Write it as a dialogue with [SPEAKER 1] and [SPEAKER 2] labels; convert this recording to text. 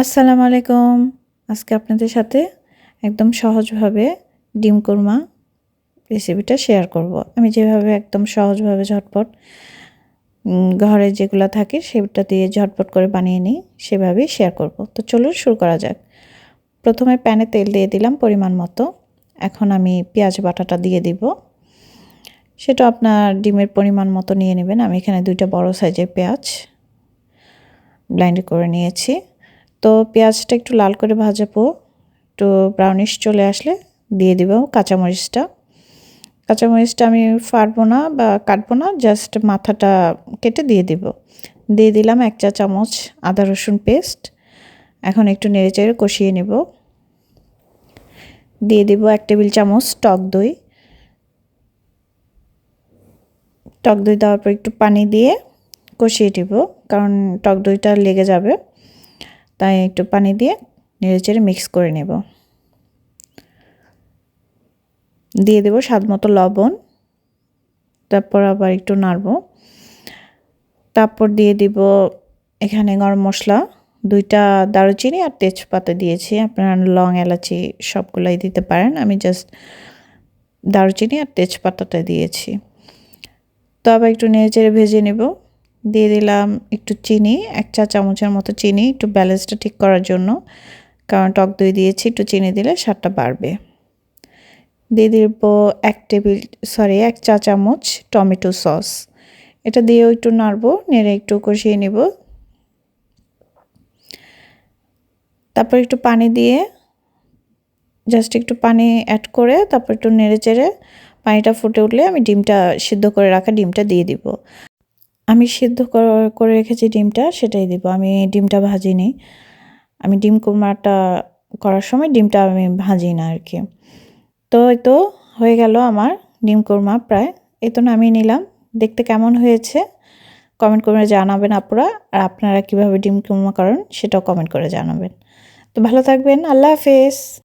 [SPEAKER 1] আসসালামু আলাইকুম। আজকে আপনাদের সাথে একদম সহজভাবে ডিম কোরমা রেসিপিটা শেয়ার করব। আমি যেভাবে একদম সহজভাবে ঝটপট ঘরে যেগুলো থাকে সেটা দিয়ে ঝটপট করে বানিয়ে নিই, সেভাবেই শেয়ার করব। তো চলুন শুরু করা যাক। প্রথমে প্যানে তেল দিয়ে দিলাম পরিমাণ মতো। এখন আমি পেঁয়াজ বাটাটা দিয়ে দিব। সেটা আপনার ডিমের পরিমাণ মতো নিয়ে নেবেন। আমি এখানে দুইটা বড় সাইজের পেঁয়াজ ব্লাইন্ড করে নিয়েছি। তো পেঁয়াজটা একটু লাল করে ভাজাবো, একটু ব্রাউনিশ চলে আসলে দিয়ে দিব কাঁচামরিচটা। কাঁচামরিচটা আমি ফাড়বো না বা কাটবো না জাস্ট মাথাটা কেটে দিয়ে দিব। দিয়ে দিলাম এক চা চামচ আদা রসুন পেস্ট এখন একটু নেড়ে চেড়ে কষিয়ে নেব। দিয়ে দিব এক টেবিল চামচ টক দই। টক দই দেওয়ার পর একটু পানি দিয়ে কষিয়ে দিব, কারণ টক দইটা লেগে যাবে। তাই একটু পানি দিয়ে নেড়ে চেড়ে মিক্স করে নেব। দিয়ে দেব স্বাদ মতো লবণ, তারপর আবার একটু নাড়ব। তারপর দিয়ে দিব এখানে গরম মশলা, দুইটা দারুচিনি আর তেজপাতা দিয়েছি। আপনারা লং এলাচি সবগুলাই দিতে পারেন, আমি জাস্ট দারুচিনি আর তেজপাতাটা দিয়েছি। তো আবার একটু নেড়ে চেড়ে ভেজে নেব। দিয়ে দিলাম একটু চিনি, এক চা চামচের মতো চিনি, একটু ব্যালেন্সটা ঠিক করার জন্য। কারণ টক দই দিয়েছি, একটু চিনি দিলে স্বাদটা বাড়বে। দিয়ে দিব এক টেবিল সরি এক চা চামচ টমেটো সস। এটা দিয়েও একটু নাড়বো, নেড়ে একটু কষিয়ে নেব। তারপর একটু পানি দিয়ে জাস্ট একটু পানি অ্যাড করে তারপর একটু নেড়ে চেড়ে পানিটা ফুটে উঠলে আমি ডিমটা সিদ্ধ করে রাখা ডিমটা দিয়ে দিব। আমি সিদ্ধ করে রেখেছি ডিমটা, সেটাই দিব। আমি ডিমটা ভাজিনি। আমি ডিম কুরমাটা করার সময় ডিমটা আমি ভাজি না আর কি। তো এই তো হয়ে গেল আমার ডিম কোরমা প্রায়। এই তো নামিয়ে নিলাম। দেখতে কেমন হয়েছে? কমেন্ট করে জানাবেন আপনারা আর আপনারা কীভাবে ডিম কোরমা করেন, সেটাও কমেন্ট করে জানাবেন। তো ভালো থাকবেন। আল্লাহ হাফেজ।